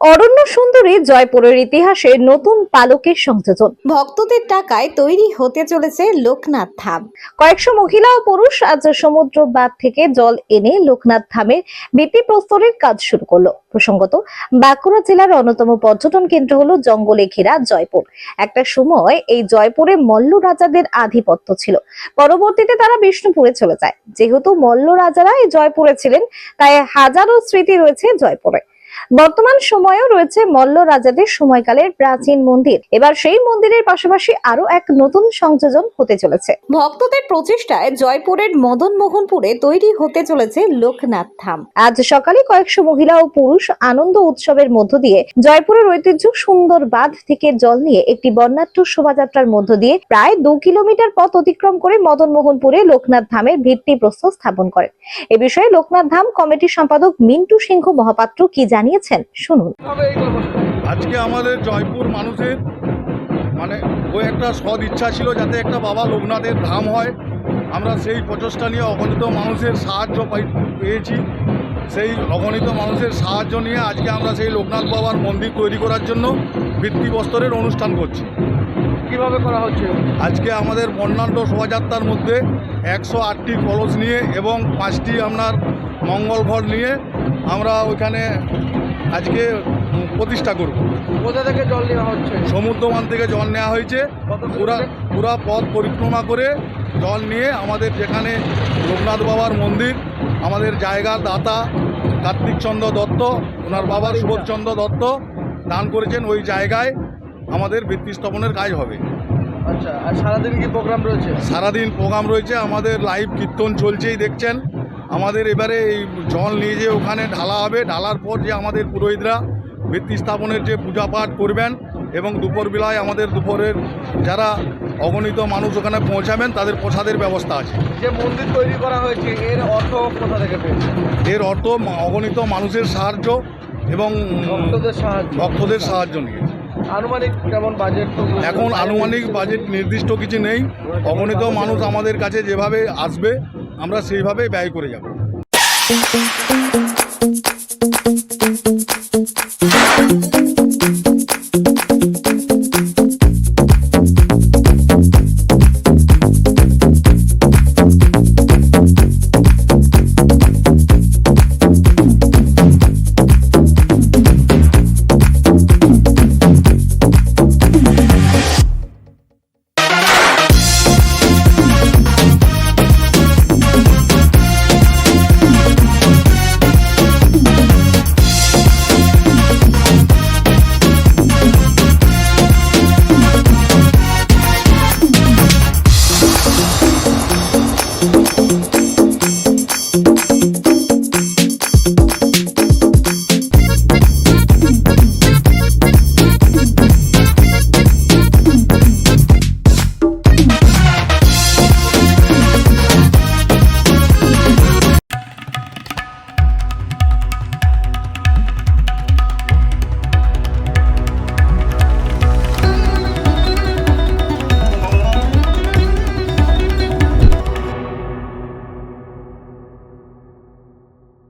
অরণ্য সুন্দরী জয়পুরের ইতিহাসে নতুন পালকের সংযোজন। ভক্তদের টাকায় তৈরি হতে চলেছে লোকনাথ ধাম। কয়েকশো মহিলা ও পুরুষ আজ সমুদ্র বাঁধ থেকে জল এনে লোকনাথ ধামের ভিত্তিপ্রস্তরের কাজ শুরু করল। প্রসঙ্গত বাঁকুড়া জেলার অন্যতম পর্যটন কেন্দ্র হলো জঙ্গলে ঘেরা জয়পুর। একটা সময় এই জয়পুরে মল্ল রাজাদের আধিপত্য ছিল। পরবর্তীতে তারা বিষ্ণুপুরে চলে যায়। যেহেতু মল্ল রাজারা এই জয়পুরে ছিলেন তাই হাজারো স্মৃতি রয়েছে জয়পুরে। বর্তমান সময়েও রয়েছে মল্ল রাজাদের সময়কালের প্রাচীন মন্দির। এবার সেই মন্দিরের পাশাপাশি আরও এক নতুন সংযোজন হতে চলেছে। ভক্তদের প্রচেষ্টায় জয়পুরের মদন মোহনপুরে তৈরি হতে চলেছে লোকনাথ ধাম। আজ সকালে কয়েকশো মহিলা ও পুরুষ আনন্দ উৎসবের মধ্য দিয়ে জয়পুরের ঐতিহ্য সুন্দর বাঁধ থেকে জল নিয়ে একটি বর্ণাঢ্য শোভাযাত্রার মধ্য দিয়ে প্রায় দু কিলোমিটার পথ অতিক্রম করে মদন মোহনপুরে লোকনাথ ধামের ভিত্তি প্রস্তর স্থাপন করেন। এ বিষয়ে লোকনাথ ধাম কমিটির সম্পাদক মিন্টু সিংহ মহাপাত্র কি জানিয়েছেন শুনুন। আজকে আমাদের জয়পুর মানুষের মানে ওই একটা সদ ইচ্ছা ছিল যাতে একটা বাবা লোকনাথের ধাম হয়। আমরা সেই প্রচেষ্টা নিয়ে অগণিত মানুষের সাহায্য পাই- পেয়েছি। সেই অগণিত মানুষের সাহায্য নিয়ে আজকে আমরা সেই লোকনাথ বাবার মন্দির তৈরি করার জন্য ভিত্তিবস্তরের অনুষ্ঠান করছি। কীভাবে করা হচ্ছে? আজকে আমাদের বর্ণাঢ্য শোভাযাত্রার মধ্যে একশো আটটি কলস নিয়ে এবং পাঁচটি আপনার মঙ্গল ঘর নিয়ে আমরা ওইখানে আজকে প্রতিষ্ঠা করব। কোথা থেকে জল নেওয়া হচ্ছে? সমুদ্রমান থেকে জল নেওয়া হয়েছে। পুরা পুরা পথ পরিক্রমা করে জল নিয়ে আমাদের যেখানে লোকনাথ বাবার মন্দির আমাদের জায়গার দাতা কার্তিক চন্দ্র দত্ত ওনার বাবা সুবোধচন্দ্র দত্ত দান করেছেন ওই জায়গায় আমাদের ভিত্তি স্থাপনের কাজ হবে। আচ্ছা আর সারাদিন কি প্রোগ্রাম রয়েছে? সারাদিন প্রোগ্রাম রয়েছে আমাদের লাইভ কীর্তন চলছেই দেখছেন। আমাদের এবারে এই জল নিয়ে যে ওখানে ঢালা হবে ঢালার পর যে আমাদের পুরোহিতরা ভিত্তি স্থাপনের যে পূজা পাঠ করবেন এবং দুপুরবেলায় আমাদের দুপুরের যারা অগণিত মানুষ ওখানে পৌঁছাবেন তাদের প্রসাদের ব্যবস্থা আছে। যে মন্দির তৈরি করা হয়েছে এর অর্থ কোথা থেকে পেয়েছে? এর অর্থ অগণিত মানুষের সাহায্য এবং ভক্তদের সাহায্য। ভক্তদের সাহায্য নিয়ে। আনুমানিক কেমন বাজেট এখন আনুমানিক বাজেট নির্দিষ্ট কিছু নেই। অগণিত মানুষ আমাদের কাছে যেভাবে আসবে আমরা সেইভাবেই ব্যয় করে যাব।